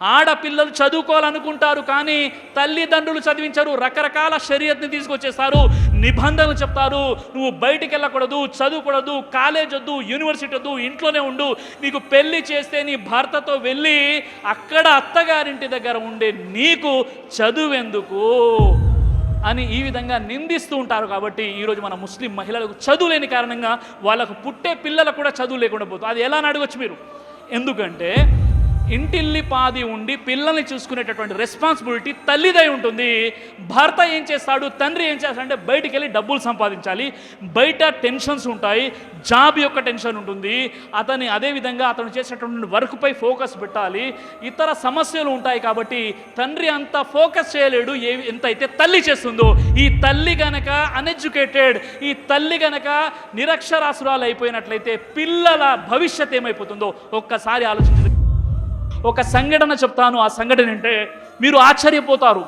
ఆడపిల్లలు చదువుకోవాలనుకుంటారు కానీ తల్లిదండ్రులు చదివించరు రకరకాల షరియత్ని తీసుకొచ్చేస్తారు నిబంధనలు చెప్తారు నువ్వు బయటికి వెళ్ళకూడదు చదువుకూడదు కాలేజ్ వద్దు యూనివర్సిటీ వద్దు ఇంట్లోనే ఉండు నీకు పెళ్ళి చేస్తే నీ భర్తతో వెళ్ళి అక్కడ అత్తగారింటి దగ్గర ఉండే నీకు చదువెందుకు అని ఈ విధంగా నిందిస్తూ ఉంటారు కాబట్టి ఈరోజు మన ముస్లిం మహిళలకు చదువు లేని కారణంగా వాళ్ళకు పుట్టే పిల్లలకు కూడా చదువు లేకుండా పోతుంది. అది ఎలా అని అడగొచ్చు మీరు? ఎందుకంటే ఇంటిల్లి పాది ఉండి పిల్లల్ని చూసుకునేటటువంటి రెస్పాన్సిబిలిటీ తల్లిదై ఉంటుంది. భర్త ఏం చేస్తాడు తండ్రి ఏం చేస్తాడంటే బయటికి వెళ్ళి డబ్బులు సంపాదించాలి. బయట టెన్షన్స్ ఉంటాయి జాబ్ యొక్క టెన్షన్ ఉంటుంది. అతని అదేవిధంగా అతను చేసేటటువంటి వర్క్పై ఫోకస్ పెట్టాలి. ఇతర సమస్యలు ఉంటాయి కాబట్టి తండ్రి అంత ఫోకస్ చేయలేడు ఏ ఎంత అయితే తల్లి చేస్తుందో. ఈ తల్లి గనక అన్ఎడ్యుకేటెడ్ ఈ తల్లి గనక నిరక్షరాసురాలు అయిపోయినట్లయితే పిల్లల భవిష్యత్ ఏమైపోతుందో ఒక్కసారి ఆలోచించండి. ఒక సంఘటన చెప్తాను. ఆ సంఘటన అంటే మీరు ఆశ్చర్యపోతారు.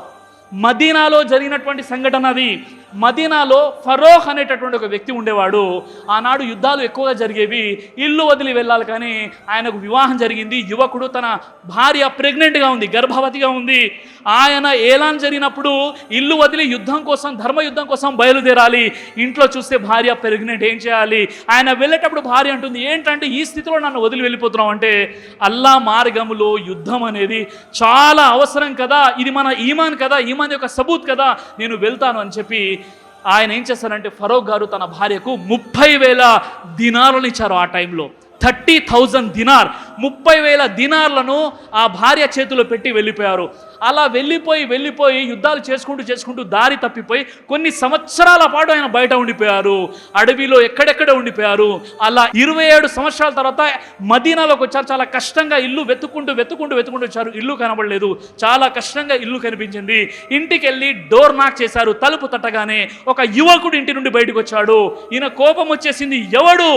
మదీనాలో జరిగినటువంటి సంఘటన అది. మదీనాలో ఫరోహ్ అనేటటువంటి ఒక వ్యక్తి ఉండేవాడు. ఆనాడు యుద్ధాలు ఎక్కువగా జరిగేవి. ఇల్లు వదిలి వెళ్ళాలి కానీ ఆయనకు వివాహం జరిగింది. యువకుడు తన భార్య ప్రెగ్నెంట్గా ఉంది గర్భవతిగా ఉంది. ఆయన ఏలాన్ జరిగినప్పుడు ఇల్లు వదిలి యుద్ధం కోసం ధర్మ యుద్ధం కోసం బయలుదేరాలి. ఇంట్లో చూస్తే భార్య ప్రెగ్నెంట్ ఏం చేయాలి? ఆయన వెళ్ళేటప్పుడు భార్య అంటుంది ఏంటంటే ఈ స్థితిలో నన్ను వదిలి వెళ్ళిపోతున్నాం అంటే అల్లా మార్గములో యుద్ధం అనేది చాలా అవసరం కదా. ఇది మన ఈమాన్ కదా. ఈమాన్ యొక్క సబూత్ కదా. నేను వెళ్తాను అని చెప్పి ఆయన ఏం చేస్తారంటే ఫరూక్ గారు తన భార్యకు ముప్పై వేల దినాలను ఇచ్చారు ఆ టైంలో. థర్టీ థౌజండ్ దినార్ ముప్పై వేల దినార్లను ఆ భార్య చేతిలో పెట్టి వెళ్ళిపోయారు. అలా వెళ్ళిపోయి వెళ్ళిపోయి యుద్ధాలు చేసుకుంటూ చేసుకుంటూ దారి తప్పిపోయి కొన్ని సంవత్సరాల పాటు ఆయన బయట ఉండిపోయారు. అడవిలో ఎక్కడెక్కడ ఉండిపోయారు? అలా ఇరవై ఏడు సంవత్సరాల తర్వాత మదీనాలోకి వచ్చారు. చాలా కష్టంగా ఇల్లు వెతుక్కుంటూ వెతుక్కుంటూ వెతుక్కుంటూ వచ్చారు. ఇల్లు కనబడలేదు. చాలా కష్టంగా ఇల్లు కనిపించింది. ఇంటికి వెళ్ళి డోర్ నాక్ చేశారు. తలుపు తట్టగానే ఒక యువకుడు ఇంటి నుండి బయటకు వచ్చాడు. ఈయన కోపం వచ్చేసింది ఎవడు?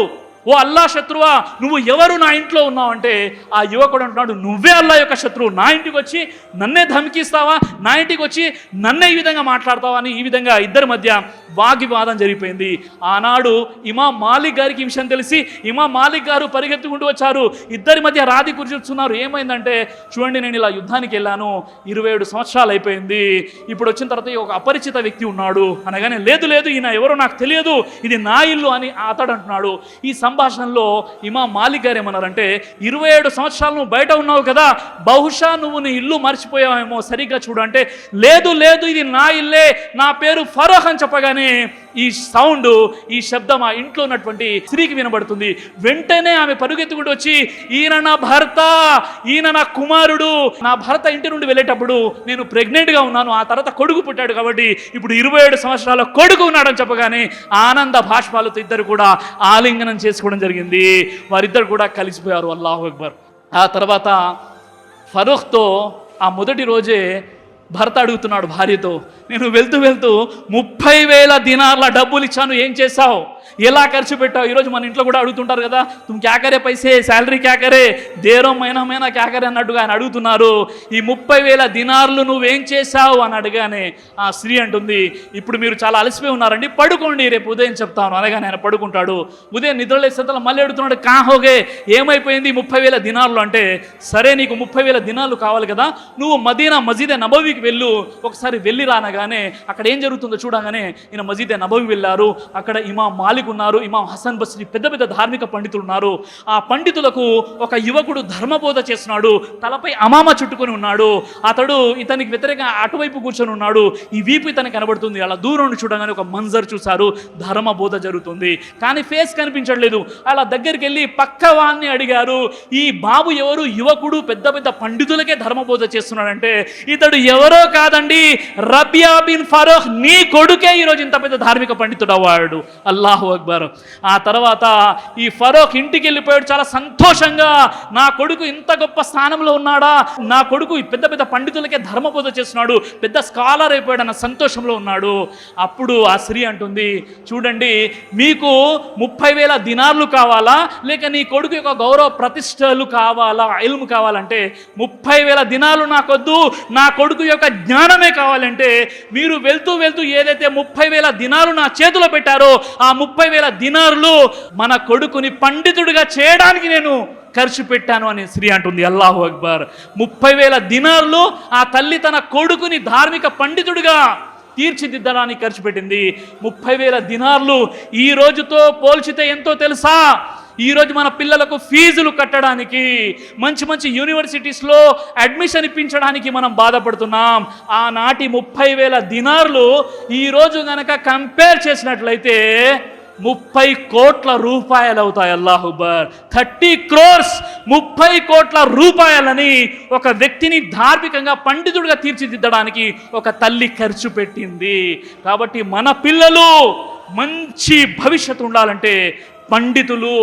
ఓ అల్లా శత్రువా నువ్వు ఎవరు నా ఇంట్లో ఉన్నావు అంటే ఆ యువకుడు అంటున్నాడు నువ్వే అల్లా యొక్క శత్రువు నా ఇంటికి వచ్చి నన్నే ధమికిస్తావా? నా ఇంటికి వచ్చి నన్నే ఈ విధంగా మాట్లాడతావా? అని ఈ విధంగా ఇద్దరి మధ్య వాగ్వివాదం జరిగిపోయింది. ఆనాడు ఇమా మాలిక్ గారికి ఈ విషయం తెలిసి ఇమా మాలిక్ గారు పరిగెత్తుకుంటూ వచ్చారు. ఇద్దరి మధ్య రాది కూర్చున్నారు ఏమైందంటే చూడండి నేను ఇలా యుద్ధానికి వెళ్ళాను. ఇరవై ఏడు సంవత్సరాలు అయిపోయింది. ఇప్పుడు వచ్చిన తర్వాత ఒక అపరిచిత వ్యక్తి ఉన్నాడు. అనగానే లేదు లేదు ఈయన ఎవరో నాకు తెలియదు. ఇది నా ఇల్లు అని అతడు అంటున్నాడు. ఈ సంభాషణలో ఇమా మాలిక్ గారు ఏమన్నారంటే ఇరవై ఏడు సంవత్సరాలు నువ్వు బయట ఉన్నావు కదా బహుశా నువ్వు నీ ఇల్లు మర్చిపోయావేమో సరిగ్గా చూడు అంటే లేదు లేదు ఇది నా ఇల్లే నా పేరు ఫరోహ్ అని చెప్పగానే ఈ సౌండ్ ఈ శబ్దం ఆ ఇంట్లో ఉన్నటువంటి స్త్రీకి వినబడుతుంది. వెంటనే ఆమె పరుగెత్తుకుంటూ వచ్చి ఈయన నా భర్త ఈయన నా కుమారుడు నా భర్త ఇంటి నుండి వెళ్ళేటప్పుడు నేను ప్రెగ్నెంట్గా ఉన్నాను ఆ తర్వాత కొడుకు పుట్టాడు కాబట్టి ఇప్పుడు ఇరవై ఏడు సంవత్సరాల కొడుకు ఉన్నాడని చెప్పగానే ఆనంద భాష్పాలతో ఇద్దరు కూడా ఆలింగనం చేసుకోవడం జరిగింది. వారిద్దరు కూడా కలిసిపోయారు. అల్లాహు అక్బర్. ఆ తర్వాత ఫరూఖ్తో ఆ మొదటి రోజే భర్త అడుగుతున్నాడు భార్యతో నేను వెళ్తూ వెళ్తూ ముప్పై వేల దినార్ల డబ్బులు ఇచ్చాను ఏం చేశావు? ఎలా ఖర్చు పెట్టావు? ఈరోజు మన ఇంట్లో కూడా అడుగుతుంటారు కదా తుమ్ క్యాకరే పైసే? శాలరీ క్యాకరే దేరం మైనమైన క్యాకరే అన్నట్టుగా ఆయన అడుగుతున్నారు. ఈ ముప్పై వేల దినార్లు నువ్వేం చేశావు? అని అడగానే ఆ స్త్రీ అంటుంది ఇప్పుడు మీరు చాలా అలసిపోయి ఉన్నారండి పడుకోండి రేపు ఉదయం చెప్తాను. అనగానే ఆయన పడుకుంటాడు. ఉదయం నిద్రలేసేంతలో మళ్ళీ అడుగుతున్నాడు కాహోగే ఏమైపోయింది ముప్పై వేల దినార్లు? అంటే సరే నీకు ముప్పై వేల దినాలు కావాలి కదా నువ్వు మదీనా మజీదే నబవికి వెళ్ళు ఒకసారి వెళ్ళి రానగానే అక్కడ ఏం జరుగుతుందో చూడగానే ఈయన మజీదే నబవి వెళ్ళారు. అక్కడ ఇమాం మాలిక్ ఉన్నారు ఇమాం హసన్ బస్రి పెద్ద పెద్ద ధార్మిక పండితులు ఉన్నారు. ఆ పండితులకు ఒక యువకుడు ధర్మబోధ చేస్తున్నాడు తలపై అమామ చుట్టుకొని ఉన్నాడు. అతడు ఇతనికి వ్యతిరేకంగా అటువైపు కూర్చొని ఉన్నాడు. ఈ వీపు ఇతనికి కనబడుతుంది. అలా దూరం నుండి చూడగానే ఒక మంజర్ చూశారు. ధర్మ బోధ జరుగుతుంది. కానీ ఫేస్ కనిపించట్లేదు. అలా దగ్గరికి వెళ్ళి పక్క వాన్ని అడిగారు. ఈ బాబు ఎవరు? యువకుడు పెద్ద పెద్ద పండితులకే ధర్మబోధ చేస్తున్నాడంటే ఇతడు ఎవరు? కాదండి రబియా బిన్ ఫరోహ్ నీ కొడుకే ఈరోజు ఇంత పెద్ద ధార్మిక పండితుడు అవ్వాడు. అల్లాహు అక్బర్. ఆ తర్వాత ఈ ఫరోహ్ ఇంటికి వెళ్ళిపోయాడు చాలా సంతోషంగా. నా కొడుకు ఇంత గొప్ప స్థానంలో ఉన్నాడా? నా కొడుకు పెద్ద పెద్ద పండితులకే ధర్మబోధ చేస్తున్నాడు. పెద్ద స్కాలర్ అయిపోయాడు అన్న సంతోషంలో ఉన్నాడు. అప్పుడు ఆ స్త్రీ అంటుంది చూడండి మీకు ముప్పై వేల దినార్లు కావాలా? లేక నీ కొడుకు యొక్క గౌరవ ప్రతిష్టలు కావాలా? ఇల్ము కావాలంటే ముప్పై వేల దినాలు నాకొద్దు. నా కొడుకు యొక్క జ్ఞానమే కావాలంటే మీరు వెళ్తూ వెళ్తూ ఏదైతే ముప్పై వేల దినాలు నా చేతిలో పెట్టారో ఆ ముప్పై వేల దినారులు మన కొడుకుని పండితుడిగా చేయడానికి నేను ఖర్చు పెట్టాను అని స్త్రీ అంటుంది. అల్లాహు అక్బర్. ముప్పై వేల దినార్లు ఆ తల్లి తన కొడుకుని ధార్మిక పండితుడిగా తీర్చిదిద్దడానికి ఖర్చు పెట్టింది. ముప్పై వేల దినార్లు ఈ రోజుతో పోల్చితే ఎంతో తెలుసా? ఈరోజు మన పిల్లలకు ఫీజులు కట్టడానికి మంచి మంచి యూనివర్సిటీస్లో అడ్మిషన్ ఇప్పించడానికి మనం బాధపడుతున్నాం. ఆనాటి ముప్పై వేల దినార్లు ఈరోజు గనక కంపేర్ చేసినట్లయితే ముప్పై కోట్ల రూపాయలు అవుతాయి అల్లాహుబర్ థర్టీ క్రోర్స్ ముప్పై కోట్ల రూపాయలని ఒక వ్యక్తిని ధార్మికంగా పండితుడిగా తీర్చిదిద్దడానికి ఒక తల్లి ఖర్చు పెట్టింది. కాబట్టి మన పిల్లలు మంచి భవిష్యత్తు ఉండాలంటే పండితులు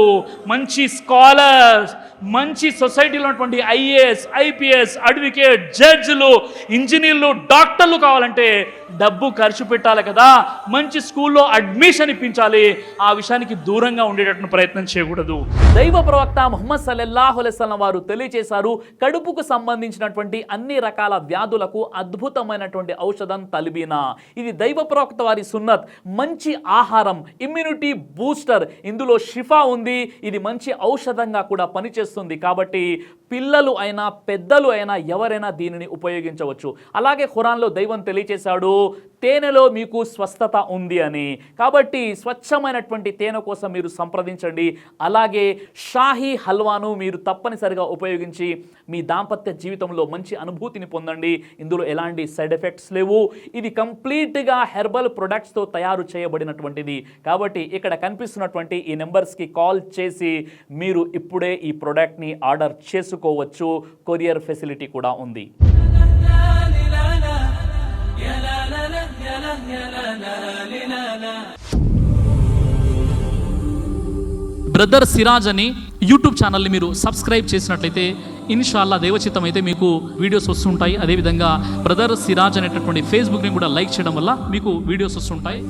మంచి స్కాలర్స్ మంచి సొసైటీలో ఉన్నటువంటి ఐఏఎస్ ఐపీఎస్ అడ్వకేట్ జడ్జిలు ఇంజనీర్లు డాక్టర్లు కావాలంటే డబ్బు ఖర్చు పెట్టాలి కదా. మంచి స్కూల్లో అడ్మిషన్ ఇప్పించాలి. ఆ విషయానికి దూరంగా ఉండేటట్టు ప్రయత్నం చేయకూడదు. దైవ ప్రవక్త ముహమ్మద్ సల్లల్లాహు అలైస్లం వారు తెలియజేశారు కడుపుకు సంబంధించినటువంటి అన్ని రకాల వ్యాధులకు అద్భుతమైనటువంటి ఔషధం తలిబీనా. ఇది దైవ ప్రవక్త వారి సున్నత్. మంచి ఆహారం ఇమ్యూనిటీ బూస్టర్ ఇందులో షిఫా ఉంది ఇది మంచి ఔషధంగా కూడా పనిచేస్తుంది. కాబట్టి పిల్లలు అయినా పెద్దలు అయినా ఎవరైనా దీనిని ఉపయోగించవచ్చు. అలాగే ఖురాన్లో దైవం తెలియచేశాడు తేనెలో మీకు స్వస్థత ఉంది అని. కాబట్టి స్వచ్ఛమైనటువంటి తేనె కోసం మీరు సంప్రదించండి. అలాగే షాహీ హల్వాను మీరు తప్పనిసరిగా ఉపయోగించి మీ దాంపత్య జీవితంలో మంచి అనుభూతిని పొందండి. ఇందులో ఎలాంటి సైడ్ ఎఫెక్ట్స్ లేవు. ఇది కంప్లీట్గా హెర్బల్ ప్రొడక్ట్స్తో తయారు చేయబడినటువంటిది. కాబట్టి ఇక్కడ కనిపిస్తున్నటువంటి ఈ నెంబర్స్కి కాల్ చేసి మీరు ఇప్పుడే ఈ ప్రోడక్ట్ని ఆర్డర్ చేసుకోవచ్చు. కొరియర్ ఫెసిలిటీ కూడా ఉంది. బ్రదర్ సిరాజ్ అని యూట్యూబ్ ఛానల్ని మీరు సబ్స్క్రైబ్ చేసినట్లయితే ఇన్షాల్లా దేవచిత్తం అయితే మీకు వీడియోస్ వస్తుంటాయి. అదేవిధంగా బ్రదర్ సిరాజ్ అనేటటువంటి ఫేస్బుక్ని కూడా లైక్ చేయడం వల్ల మీకు వీడియోస్ వస్తుంటాయి.